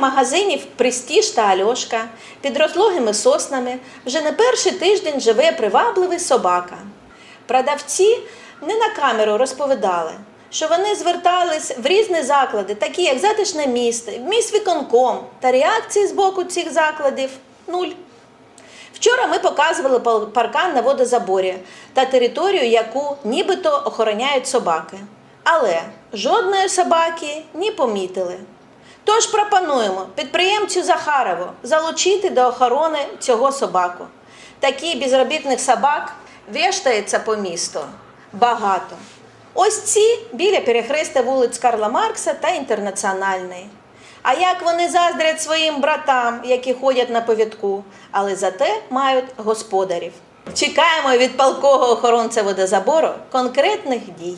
магазинів Престіж та Альошка під розлогими соснами вже не перший тиждень живе привабливий собака. Продавці не на камеру розповідали, що вони звертались в різні заклади, такі як затишне місто, міськвиконком, та реакції з боку цих закладів нуль. Вчора ми показували паркан на водозаборі та територію, яку нібито охороняють собаки. Але жодної собаки не помітили. Тож пропонуємо підприємцю Захарову залучити до охорони цього собаку. Такі безробітних собак вештається по місту багато. Ось ці біля перехрестя вулиць Карла Маркса та Інтернаціональної. А як вони заздрять своїм братам, які ходять на повідку, але зате мають господарів. Чекаємо від палкого охоронця водозабору конкретних дій.